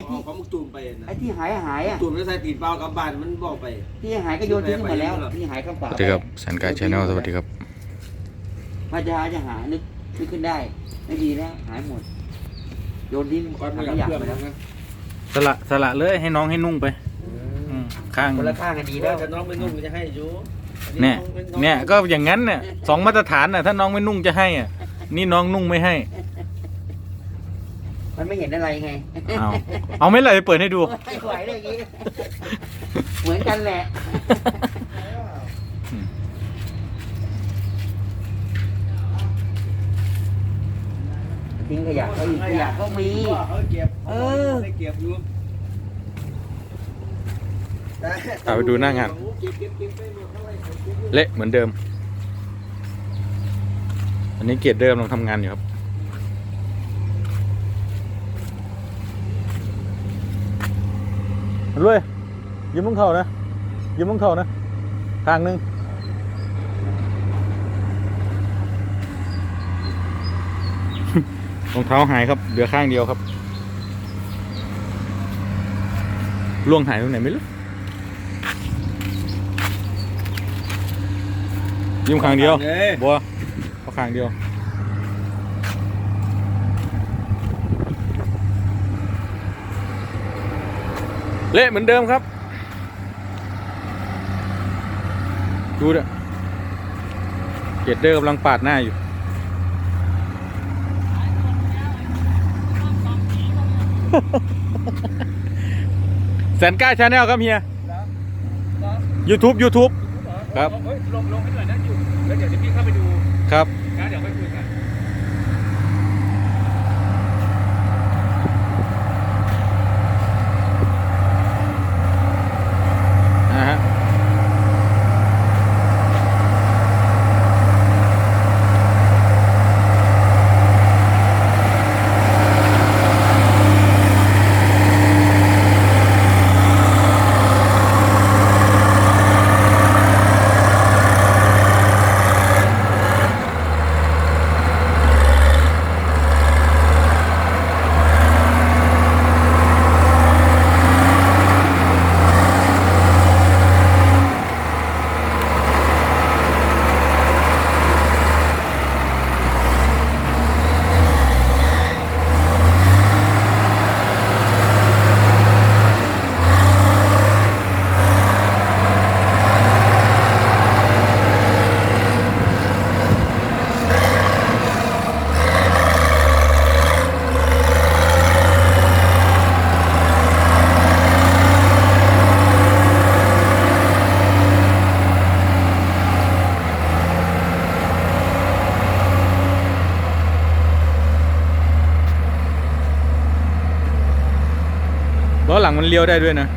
อ๋อของมุกตูมไปนะไอ้ที่หายหายอะตูมแล้วใส่ตีนเปล่ากลับบ้านมันบอกไป ที่หายก็โยนทิ้งหมดแล้วที่หายข้างฝาสวัสดีครับสันกายชาแนลสวัสดีครับมาจะหาจะหานึกนึกขึ้นได้ ไม่ดีแล้วหายหมด โยนทิ้งก่อนถัไม่งอยากขยะเพื่อนไปมัแล้วนนะสละสละเลยให้น้องให้นุ่งไปอืมข้างคนละข้างกันดีดีแล้แล้ววถ้าน้องไม่นุ่งจะให้อยู่อัเนี่ยองป็องเนี่ยก็อย่างนั้นเนี่ยสองมาตรฐานน่ะถ้าน้องไม่นุ่งจะให้อะนี่น้องนุ่งไม่ให้ มันไม่เห็นอะไรไงเอาเอาไม่เลยเปิดให้ดู ไม่ไหวเลยอย่างงี้เหมือนกันแหละอืมทิ้งขยะเขาอีกขยะก็มีเขาเก็บเออ ได้เก็บอยู่เอาไปดูหน้างาน เก็บเก็บเก็บไปหมดเท่าไหร่เก็บเก็บอยู่เละเหมือนเดิม อันนี้เกียรติเดิมลองทำงานอยู่ครับ ด้วยยืมรองเท้านะยืมรองเท้านะข้างหนึงรองเท้าหายครับเหลือข้างเดียวครับล่วงหายตรงไหนไม่รู้ยืมข้างเดียวเอ้ยบัวเอาข้างเดียว เละเหมือนเดิมครับ ดูเด้อเกตเดอร์กำลังปาดหน้าอยู่ แสนก้าชาแนลครับเฮีย YouTube YouTube ครับเฮ้ยลงลงให้หน่อยนะอยู่แล้วเดี๋ยวพี่เข้าไปดู ครับ ล้อหลังมันเลี้ยวได้ด้วยนะ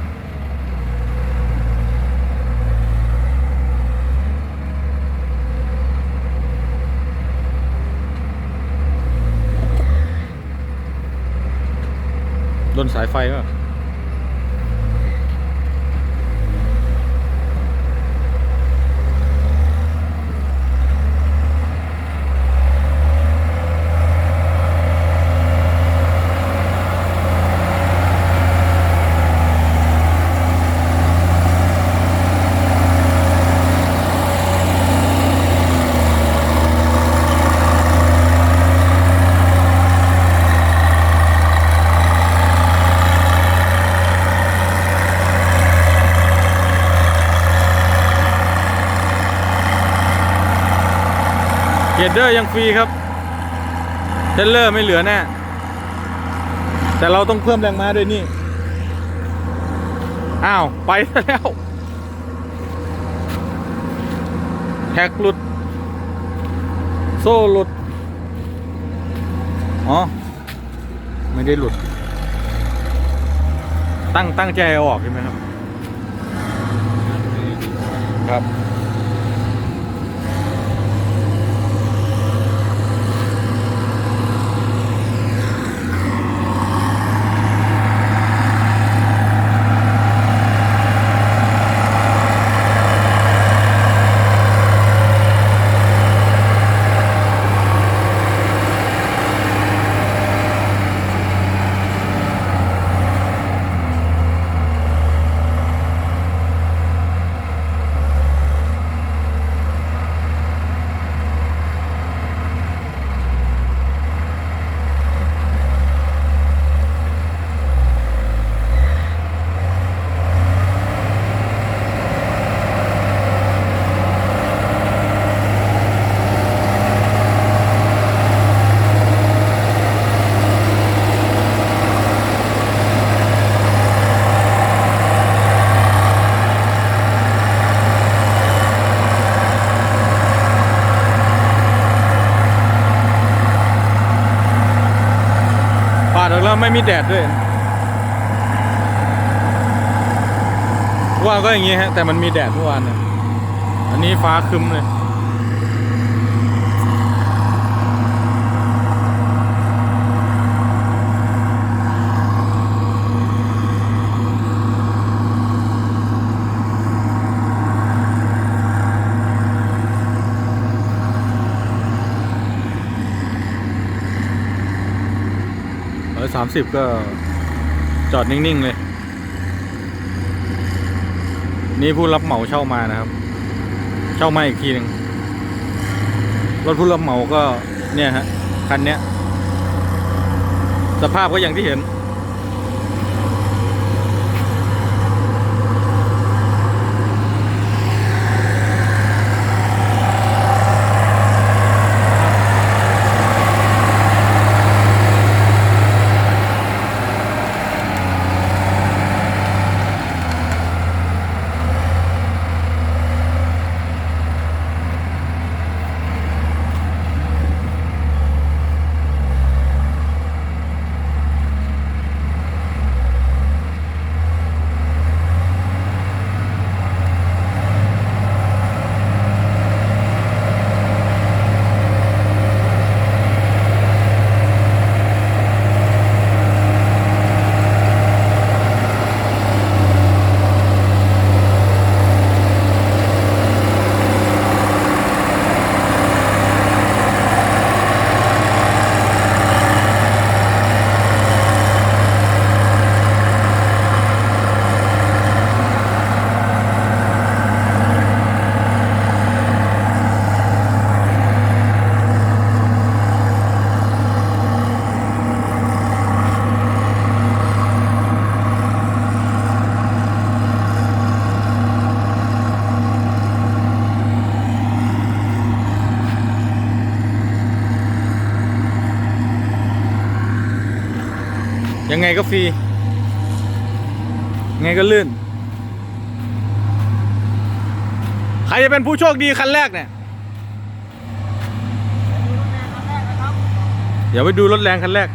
โดนสายไฟก็ เดอร์ยังฟรีครับเทเลอร์ไม่เหลือแน่แต่เราต้องเพิ่มแรงม้าด้วยนี่ อ้าว ไปซะแล้ว แท็กหลุด โซ่หลุด อ๋อ ไม่ได้หลุด ตั้งตั้งใจออกใช่ไหมครับ ครับ ค มีแดดด้วย ว่าก็อย่างงี้ฮะ แต่มันมีแดดเมื่อวานนะอันนี้ฟ้าคึมเลย สามสิบก็จอดนิ่ง ๆ เลย นี่ผู้รับเหมาเช่ามานะครับ เช่ามาอีกทีหนึ่งรถผู้รับเหมาก็เนี่ยฮะ คันเนี้ย สภาพก็อย่างที่เห็น ยังไงก็ฟรีงไงก็ลื่น ใครจะเป็นผู้โชคดีคันแรกเนี่ย เดี๋ยวไปดูรถแรงคันแรก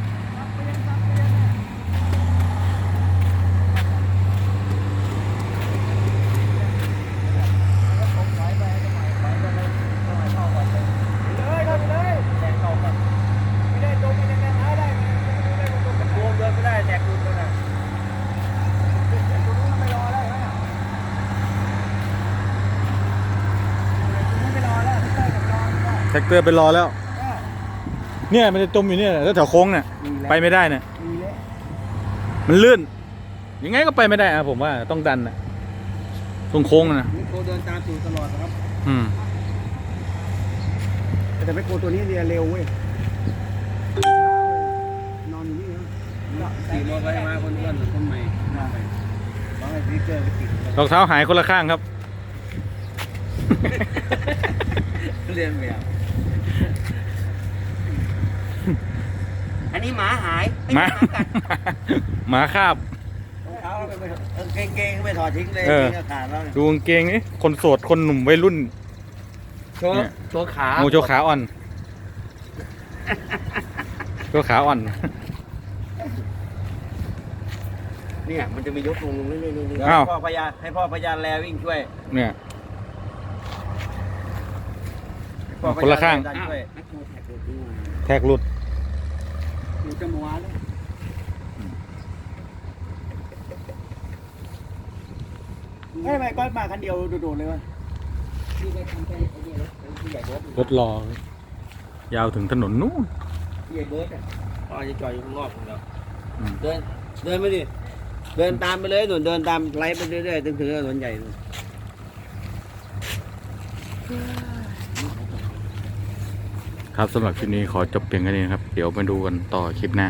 เลยครับเลยแจกเข้ากันไม่ได้ตรงไม่ได้แน่ท้ายได้ไม่ได้ตรงกันรวมเดินไม่ได้แจกรูปกันนะแจกรูปไม่รอแล้วนะไม่รอแล้วไม่ได้กับรอไม่ได้ แท็ก เตอร์ไปรอแล้ว เนี่ยมันจะจมอยู่เนี่ยแล้วแถวโค้งเนี่ยไปไม่ได้เนี่ยมีแล้วมันลื่น ยังไงก็ไปไม่ได้อะผมว่าต้องดันอะตรงโค้งอะนะนี่โคเดินตามตูตลอดนะครับ อืมแต่ไม่โคตัวนี้เรียเร็วเว้ยนอนอยู่นี่นะขี่มอเตอร์ไซค์มาคนอ้วนคนใหม่บางไอ้สติ๊กเกอร์ไปติดรองเท้าหายคนละข้างครับ เรียนแบบ อันนี้หมาหายไอ้หมาหมากัดหมาคาบ รองเท้าก็ไม่เออเกงๆก็ไม่ถอดทิ้งเลยเออเกงก็ขาดแล้วเนี่ยดูกางเกงนี่คนโสดคนหนุ่มวัยรุ่น โชว์เนี่ยโชว์ขาโมโชขาอ่อนโชขาอ่อน เนี่ยมันจะมียกลงเรื่อยๆเรื่อยเดี๋ยวอ้าว ให้พ่อพญาให้พ่อพญาแลวิ่งช่วยเนี่ย ให้พ่อพญคนละข้างดัๆอ้าวช่วยนักโทษแท็กเลยนี่หว่าแท็กหลุด อยู่จมูกแล้วไม่ไม่ก้อยมาคันเดียวโดดๆเลยวะพี่ไปทำไปไอ้เนี่ยรถผู้ใหญ่เบิร์ดรถรอยาวถึงถนนนู้นผู้ใหญ่เบิร์ดอะพ่อจะจอดอยู่ข้างนอกของเราอืมเดินเดินไปดิเดินตามไปเลยหนุนเดินตามไล่ไปเรื่อยๆถึงถึงถนนใหญ่นู่น ครับสำหรับคลิปนี้ขอจบเพียงแค่นี้นะครับ เดี๋ยวมาดูกันต่อคลิปหน้า